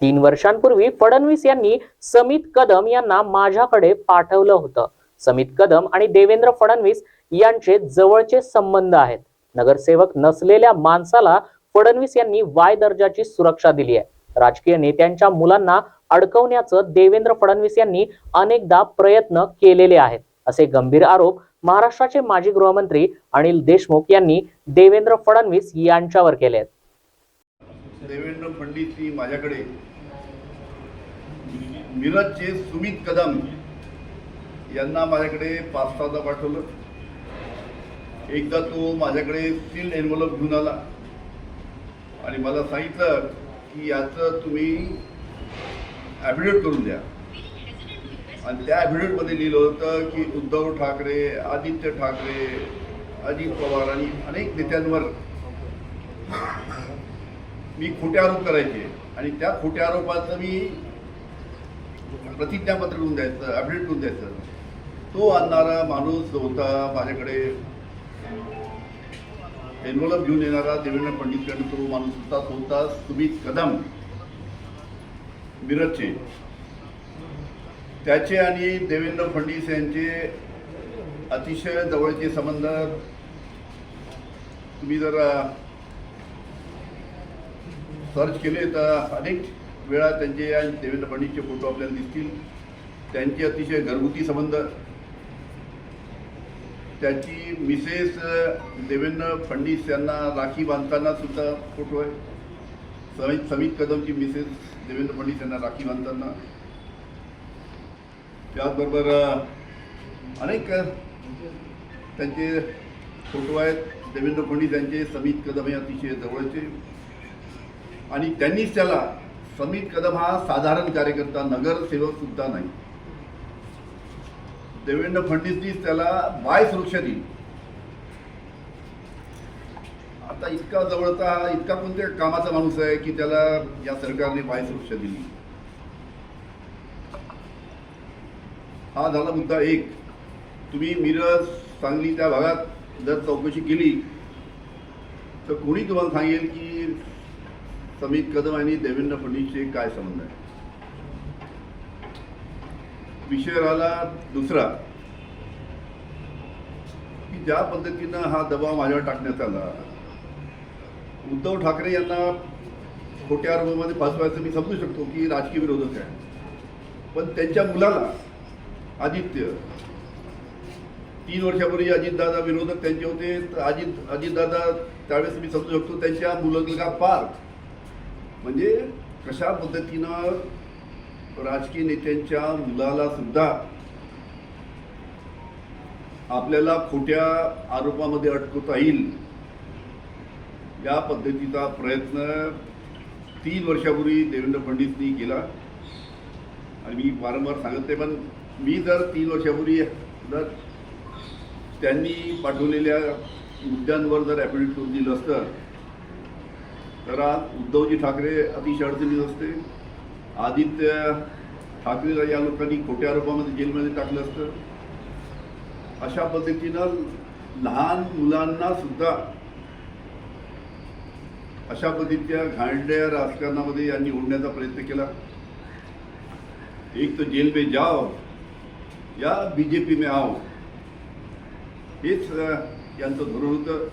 तीन वर्षांपूर्वी फडणवीस यांनी समित कदम यांना माझ्याकडे पाठवलं होतं. समित कदम आणि देवेंद्र फडणवीस यांचे जवळचे संबंध आहेत. नगरसेवक नसलेल्या माणसाला फडणवीस यांनी वाय दर्जाची सुरक्षा दिली आहे. राजकीय नेत्यांच्या मुलांना अडकवण्याचं देवेंद्र फडणवीस यांनी अनेकदा प्रयत्न केलेले आहेत. असे गंभीर आरोप महाराष्ट्राचे माजी गृहमंत्री अनिल देशमुख यांनी देवेंद्र फडणवीस यांच्यावर केले आहेत. देवेंद्र फडणवीसनी माझ्याकडे. मिरजचे सुमित कदम यांना माझ्याकडे पाच सहादा पाठवलं. एकदा तो माझ्याकडे सील एनवलप घेऊन आला. आणि मला सांगितलं की याचं तुम्ही ॲफिडेट करून द्या. आणि त्या ॲफिडेटमध्ये लिहिलं होतं की उद्धव ठाकरे आदित्य ठाकरे अजित पवार आणि अनेक नेत्यांवर मी खोटे आरोप करायचे आणि त्या खोट्या आरोपाचं मी प्रतिज्ञापत्र लिहून द्यायचं ॲफिडेविट लिहून द्यायचं. तो आणणारा माणूस होता माझ्याकडे एन्व्हलप घेऊन येणारा देवेंद्र पंडितकडे तो माणूस होता तो होता सुमित कदम मिरजचे. त्याचे आणि देवेंद्र फडणवीस यांचे अतिशय जवळचे संबंध तुम्ही जर सर्च केले तर अनेक वेळा त्यांचे या देवेंद्र फडणवीसचे फोटो आपल्याला दिसतील. त्यांचे अतिशय घरगुती संबंध. त्याची मिसेस देवेंद्र फडणवीस यांना राखी बांधताना सुद्धा फोटो आहे. समित समित कदमची मिसेस देवेंद्र फडणवीस यांना राखी बांधताना. त्याचबरोबर अनेक त्यांचे फोटो आहेत. देवेंद्र फडणवीस यांचे समित कदम हे अतिशय जवळचे. आणि त्यांनीच त्याला समित कदम हा साधारण कार्यकर्ता नगरसेवक सुद्धा नाही. देवेंद्र फडणवीसनीच त्याला बाय सुरक्षा दिली. आता इतका जवळचा इतका कोणत्या कामाचा माणूस आहे की त्याला या सरकारने बाय सुरक्षा दिली? हा झाला मुद्दा एक. तुम्ही मिरज सांगली त्या भागात जर चौकशी केली तर कोणी तुम्हाला सांगेल की समित कदम आणि देवेंद्र फडणवीसचे काय संबंध आहे? विषय राहिला दुसरा. की ज्या पद्धतीनं हा दबाव माझ्यावर टाकण्यात आला उद्धव ठाकरे यांना खोट्या आरोपामध्ये फसवायचं मी समजू शकतो की राजकीय विरोधक आहे. पण त्यांच्या मुलाला आदित्य तीन वर्षापूर्वी अजितदादा विरोधक त्यांचे होते तर अजित अजितदादा त्यावेळेस मी समजू शकतो त्यांच्या मुलगा पार्क म्हणजे कशा पद्धतीनं राजकीय नेत्यांच्या मुलाला सुद्धा आपल्याला खोट्या आरोपामध्ये अटकवता येईल या पद्धतीचा प्रयत्न तीन वर्षापूर्वी देवेंद्र फडणवीसनी केला. आणि मी वारंवार सांगते पण मी जर तीन वर्षापूर्वी जर त्यांनी पाठवलेल्या मुद्द्यांवर जर ॲफिडेविट करून दिलं असतं तर आज उद्धवजी ठाकरे अतिशय अडचणीत असते. आदित्य ठाकरेला या लोकांनी खोट्या आरोपामध्ये जेलमध्ये टाकलं असतं. अशा पद्धतीनं लहान मुलांना सुद्धा अशा पद्धतीच्या घाणड्या राजकारणामध्ये यांनी ओढण्याचा प्रयत्न केला. एक तर जेल में जाओ या बीजेपी में आओ. हेच यांचं धोरण होतं.